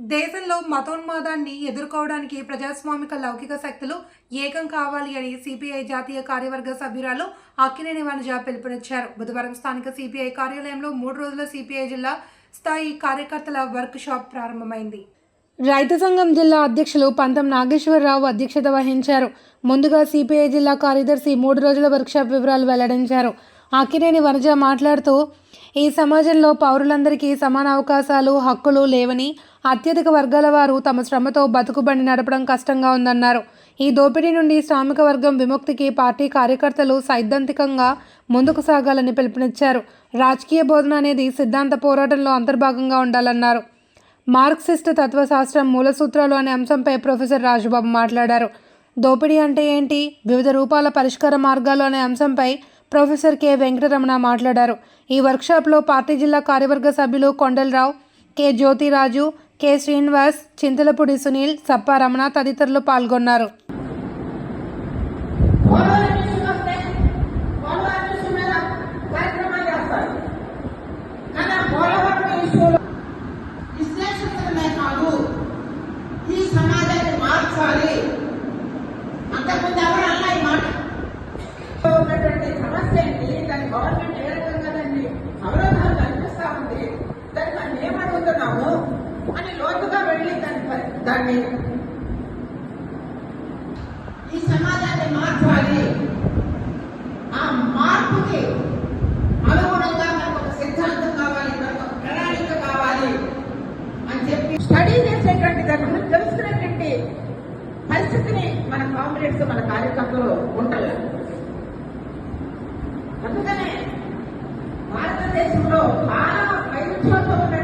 దేశంలో మతోన్మాదాన్ని ఎదుర్కోవడానికి ప్రజాస్వామిక లౌకిక శక్తులు ఏకం కావాలి అని సిపిఐ జాతీయ కార్యవర్గ సభ్యురాలు అక్కినేని వనజ పిలుపునిచ్చారు. బుధవారం స్థానిక సిపిఐ కార్యాలయంలో మూడు రోజుల సిపిఐ జిల్లా స్థాయి కార్యకర్తల వర్క్ షాప్ ప్రారంభమైంది. రైతు సంఘం జిల్లా అధ్యక్షులు పంతం నాగేశ్వరరావు అధ్యక్షత వహించారు. ముందుగా సిపిఐ జిల్లా కార్యదర్శి మూడు రోజుల వర్క్షాప్ వివరాలు వెల్లడించారు. అక్కినేని వనజ మాట్లాడుతూ ఈ సమాజంలో పౌరులందరికీ సమాన అవకాశాలు హక్కులు లేవని అత్యధిక వర్గాల వారు తమ శ్రమతో బతుకుబండి నడపడం కష్టంగా ఉందన్నారు. ఈ దోపిడీ నుండి శ్రామిక వర్గం విముక్తికి పార్టీ కార్యకర్తలు సైద్ధాంతికంగా ముందుకు సాగాలని పిలుపునిచ్చారు. రాజకీయ బోధన అనేది సిద్ధాంత పోరాటంలో అంతర్భాగంగా ఉండాలన్నారు. మార్క్సిస్ట్ తత్వశాస్త్రం మూల సూత్రాలు అనే అంశంపై ప్రొఫెసర్ రాజుబాబు మాట్లాడారు. దోపిడీ అంటే ఏంటి? వివిధ రూపాల పరిష్కార మార్గాలు అనే అంశంపై ప్రొఫెసర్ కె. వెంకటరమణ మాట్లాడారు. ఈ వర్క్షాప్లో పార్టీ జిల్లా కార్యవర్గ సభ్యులు కొండలరావు కె. జ్యోతిరాజు కె. శ్రీనివాస్ చింతలపూడి సునీల్ సప్పా రమణ తదితరులు పాల్గొన్నారు. గవర్నమెంట్ ఏ రకంగా దాన్ని అవరోధాలు కనిపిస్తా ఉంది దాన్ని మనం ఏమడుగుతున్నాము అని లోతుగా వెళ్ళి దాని దాన్ని ఈ సమాజాన్ని మార్చాలి. ఆ మార్పుకి అనుగుణంగా మనకు ఒక సిద్ధాంతం కావాలి మనకు ప్రణాళిక కావాలి అని చెప్పి స్టడీ చేసేటువంటి దాని గురించి తెలుసుకునేటువంటి పరిస్థితిని మన కామ్రేడ్స్ మన కార్యకర్తలు ఉండాలి. అందుకనే భారతదేశంలో చాలా వైవిధ్యంతో